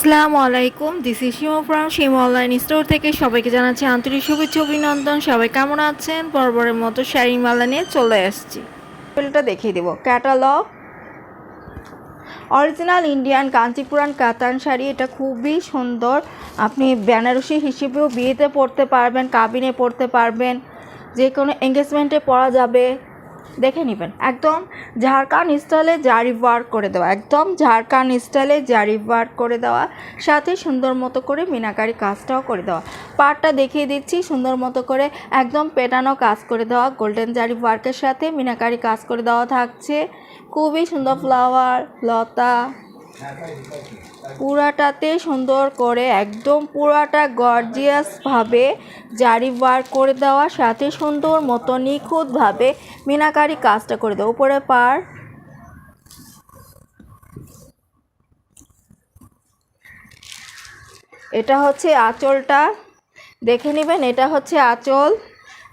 আসসালামু আলাইকুম। This is Shima from Shima online store থেকে সবাইকে জানাচ্ছি আন্তরিক শুভেচ্ছা, অভিনন্দন। সবাই কেমন আছেন? বরাবরের মতো শাড়ি মালা নিয়ে চলে আসছি। এটা দেখিয়ে দেবো। ক্যাটালগ অরিজিনাল ইন্ডিয়ান কাঞ্চিপুরান কাতান শাড়ি। এটা খুবই সুন্দর। আপনি বেনারসি হিসেবেও বিয়েতে পরতে পারবেন কাবিনে পরতে পারবেন। যে কোনো এঙ্গেজমেন্টে পরা যাবে। দেখে নেবেন। একদম ঝাড়খান্ড স্টাইলে জারি ওয়ার্ক করে দেওয়া, একদম ঝাড়খান্ড স্টাইলে জারি ওয়ার্ক করে দেওয়া, সাথে সুন্দর মতো করে মিনাকারি কাজটাও করে দেওয়া। পাড়টা দেখিয়ে দিচ্ছি, সুন্দর মতো করে একদম পেটানো কাজ করে দেওয়া গোল্ডেন জারি ওয়ার্কের সাথে মিনাকারি কাজ করে দেওয়া থাকছে। খুবই সুন্দর ফ্লাওয়ার লতা। পুরাটাতে সুন্দর করে, একদম পুরাটা গর্জিয়াসভাবে জারি ওয়ার্ক করে দেওয়া, সাথে সুন্দর মতো নিখুঁতভাবে মিনাকারি কাজটা করে দেওয়া। উপরে পার। এটা হচ্ছে আঁচলটা। দেখে নেবেন, এটা হচ্ছে আঁচল।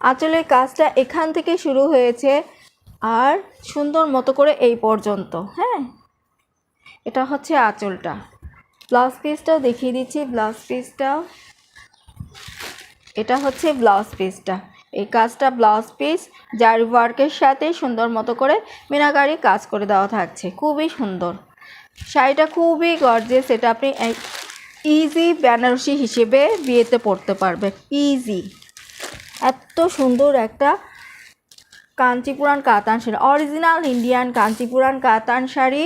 আঁচলের কাজটা এখান থেকে শুরু হয়েছে, আর সুন্দর মতো করে এই পর্যন্ত হ্যাঁ? এটা হচ্ছে আঁচলটা। ব্লাউজ পিসটাও দেখিয়ে দিচ্ছি ব্লাউজ পিসটাও এটা হচ্ছে ব্লাউজ পিসটা এই কাজটা ব্লাউজ পিস জারি ওয়ার্কের সাথে সুন্দর মতো করে মিনাকারি কাজ করে দেওয়া থাকছে। খুবই সুন্দর। শাড়িটা খুবই গর্জেস এটা আপনি ইজি বেনারসি হিসেবে বিয়েতে পরতে পারবেন। ইজি এত সুন্দর একটা কাঞ্চিপুরান কাতান শাড়ি অরিজিনাল ইন্ডিয়ান কাঞ্চিপুরান কাতান শাড়ি।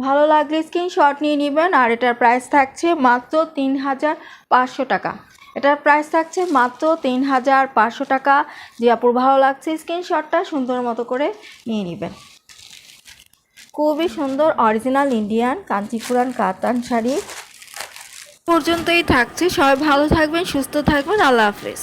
ভালো লাগলে স্ক্রিনশট নিয়ে নেবেন আর এটার প্রাইস থাকছে মাত্র তিন হাজার পাঁচশো টাকা। এটার প্রাইস থাকছে মাত্র তিন হাজার পাঁচশো টাকা। যে আপুর ভালো লাগছে স্ক্রিনশটটা সুন্দর মতো করে নিয়ে নেবেন। খুবই সুন্দর অরিজিনাল ইন্ডিয়ান কাঞ্চিপুরান কাতান শাড়ি। পর্যন্তই থাকছে। সবাই ভালো থাকবেন, সুস্থ থাকবেন। আল্লাহ হাফেজ।